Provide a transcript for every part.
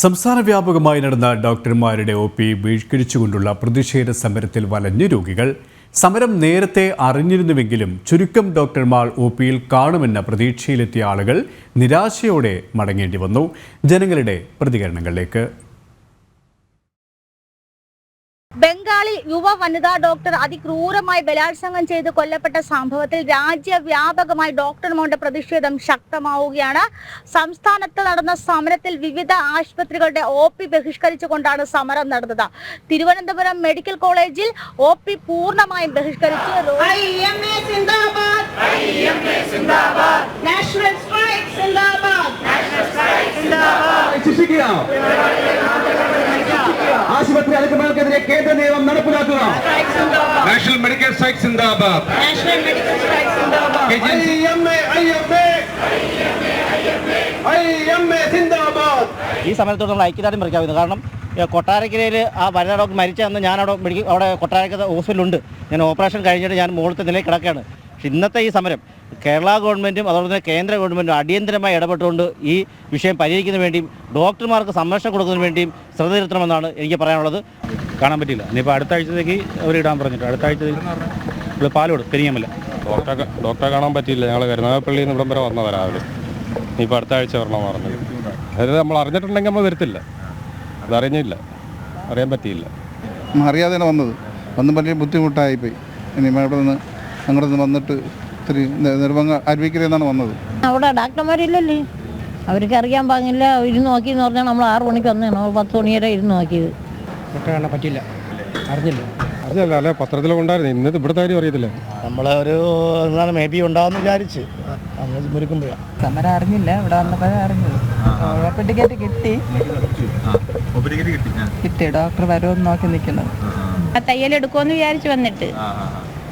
സംസ്ഥാന വ്യാപകമായി നടന്ന ഡോക്ടർമാരുടെ ഒ പി ബഹിഷ്കരിച്ചുകൊണ്ടുള്ള പ്രതിഷേധ സമരത്തിൽ വലഞ്ഞു രോഗികൾ. സമരം നേരത്തെ അറിഞ്ഞിരുന്നുവെങ്കിലും ചുരുക്കം ഡോക്ടർമാർ ഒ പിയിൽ കാണുമെന്ന പ്രതീക്ഷയിലെത്തിയ ആളുകൾ നിരാശയോടെ മടങ്ങേണ്ടി വന്നു. ജനങ്ങളുടെ പ്രതികരണങ്ങളിലേക്ക്. ബംഗാളിൽ യുവ വനിതാ ഡോക്ടർ അതിക്രൂരമായി ബലാത്സംഗം ചെയ്ത് കൊല്ലപ്പെട്ട സംഭവത്തിൽ രാജ്യവ്യാപകമായി ഡോക്ടർമാരുടെ പ്രതിഷേധം ശക്തമാവുകയാണ്. സംസ്ഥാനത്ത് നടന്ന സമരത്തിൽ വിവിധ ആശുപത്രികളുടെ ഒ പി ബഹിഷ്കരിച്ചുകൊണ്ടാണ് സമരം നടന്നത്. തിരുവനന്തപുരം മെഡിക്കൽ കോളേജിൽ ഒ പി പൂർണമായും ബഹിഷ്കരിച്ച് നാഷണൽ IEMA മെഡിക്കൽ സ്ട്രൈക്ക് സിന്ദാബാദ് ഈ സമരത്തോട് നമ്മൾ ഐക്യദാർഢ്യം പ്രഖ്യാപിക്കുന്നു. കാരണം കൊട്ടാരക്കരയിൽ ആ വനിതാ ഡോക്ടർ മരിച്ച അന്ന് ഞാൻ അവിടെ മെഡിക്കൽ അവിടെ കൊട്ടാരക്കര ഹോസ്പിറ്റലുണ്ട്. ഞാൻ ഓപ്പറേഷൻ കഴിഞ്ഞിട്ട് ഞാൻ മുകളിലത്തെ നിലയിൽ കിടക്കുകയാണ്. പക്ഷെ ഇന്നത്തെ ഈ സമരം കേരള ഗവൺമെന്റും അതുപോലെ തന്നെ കേന്ദ്ര ഗവൺമെന്റും അടിയന്തരമായി ഇടപെട്ടുകൊണ്ട് ഈ വിഷയം പരിഹരിക്കുന്നതിന് വേണ്ടിയും ഡോക്ടർമാർക്ക് സംരക്ഷണം കൊടുക്കുന്നതിന് വേണ്ടിയും ശ്രദ്ധ ചെലുത്തണമെന്നാണ് എനിക്ക് പറയാനുള്ളത്. കാണാൻ പറ്റില്ല ഇനിയിപ്പോൾ അടുത്ത ആഴ്ചത്തേക്ക് അവർ ഇടാൻ പറഞ്ഞിട്ട് അടുത്ത ആഴ്ചത്തേക്ക് ഇവിടെ പാലോട് പെരിങ്ങമല്ല ഡോക്ടറെ ഡോക്ടറെ കാണാൻ പറ്റിയില്ല. ഞങ്ങൾ കരുനാഗപ്പള്ളിയിൽ നിന്ന് ഇവിടം വരെ വന്ന രാവിലെ. ഇനിയിപ്പോൾ അടുത്ത ആഴ്ച വരണം പറഞ്ഞത്. അതായത് നമ്മൾ അറിഞ്ഞിട്ടുണ്ടെങ്കിൽ നമ്മൾ വരത്തില്ല. അതറിഞ്ഞില്ല അറിയാൻ പറ്റിയില്ല. അറിയാതെ തന്നെ വന്നത്. വന്നും വലിയ ബുദ്ധിമുട്ടായിപ്പോയി. ഇനി ഇവിടെ നിന്ന് അങ്ങോട്ട് നിന്ന് വന്നിട്ട് ഇത്തിരി നിർഭംഗ അരുവിക്കരയെന്നാണ് വന്നത്. അവിടെ ഡാക്ടർമാരില്ലല്ലേ? അവർക്ക് അറിയാൻ പാങ്ങില്ല ഇരുന്ന് നോക്കി എന്ന് പറഞ്ഞാൽ നമ്മൾ ആറ് മണിക്ക് വന്നതാണ്. നമ്മൾ പത്ത് മണി വരെ ഇരുന്ന് നോക്കിയത്. അറിഞ്ഞല്ല? അല്ലെ പത്രത്തിലൊക്കെ ഇന്നത് ഇവിടുത്തെ കാര്യം അറിയത്തില്ല. നമ്മളെ ഒരു എന്താണ് മേ ബി ഉണ്ടാവും വിചാരിച്ച്. അന്ന് മുരുക്കുമ്പോഴാണ് സമരം അറിഞ്ഞില്ല. ഇവിടെ വന്നപ്പോഴേ അറിഞ്ഞത്. അപ്പോൾ ടിക്കറ്റ് കിട്ടി. കിട്ടി. ഡോക്ടർ വരുമെന്ന് നോക്കി നിൽക്കുന്നത്. തയ്യൽ എടുക്കുമെന്ന് വിചാരിച്ചു വന്നിട്ട്.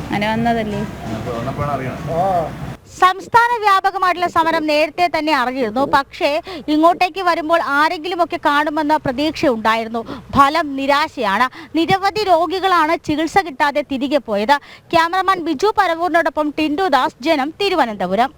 അങ്ങനെ വന്നതല്ലേ? സംസ്ഥാന വ്യാപകമായിട്ടുള്ള സമരം നേരത്തെ തന്നെ അറിഞ്ഞിരുന്നു പക്ഷേ ഇങ്ങോട്ടേക്ക് വരുമ്പോൾ ആരെങ്കിലുമൊക്കെ കാണുമെന്ന പ്രതീക്ഷ ഉണ്ടായിരുന്നു ഫലം നിരാശയാണ്. നിരവധി രോഗികളാണ് ചികിത്സ കിട്ടാതെ തിരികെ പോയത്. ക്യാമറമാൻ ബിജു പരവൂരിനോടൊപ്പം ടിൻഡു ദാസ് ജനം തിരുവനന്തപുരം.